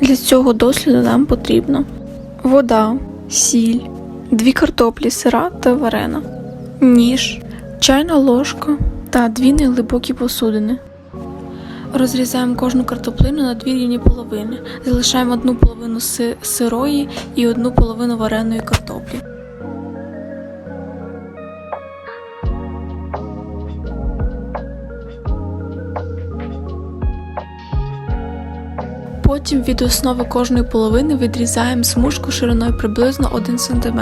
Для цього досліду нам потрібно вода, сіль, дві картоплі сира та варена, ніж, чайна ложка та дві неглибокі посудини. Розрізаємо кожну картоплину на дві рівні половини. Залишаємо одну половину сирої і одну половину вареної картоплі. Потім від основи кожної половини відрізаємо смужку шириною приблизно 1 см.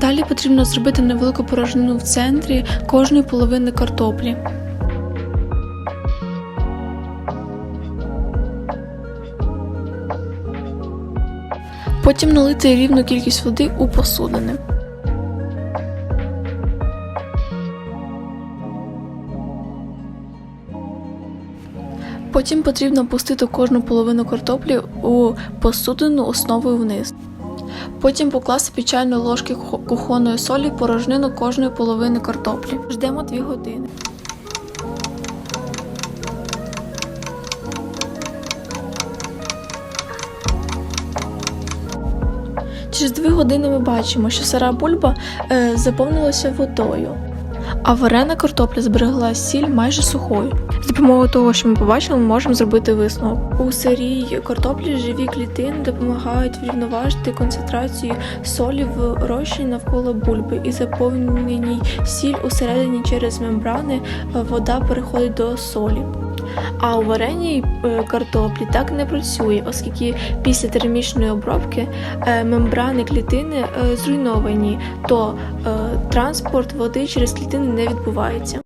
Далі потрібно зробити невелику порожнину в центрі кожної половини картоплі. Потім налити рівну кількість води у посудини. Потім потрібно опустити кожну половину картоплі у посудину основою вниз. Потім покласти під чайної ложки хо- кухонної солі порожнину кожної половини картоплі. Ждемо 2 години. Через 2 години ми бачимо, що сира бульба е, заповнилася водою, а варена картопля зберегла сіль майже сухою. З допомогою того, що ми побачили, ми можемо зробити висновок. У сирій картоплі живі клітини допомагають врівноважити концентрацію солі в розчині навколо бульби і заповненій сіль усередині через мембрани е, вода переходить до солі. А у вареній е, картоплі так не працює, оскільки після термічної обробки е, мембрани клітини е, зруйновані, то транспорт води через клітини не відбувається.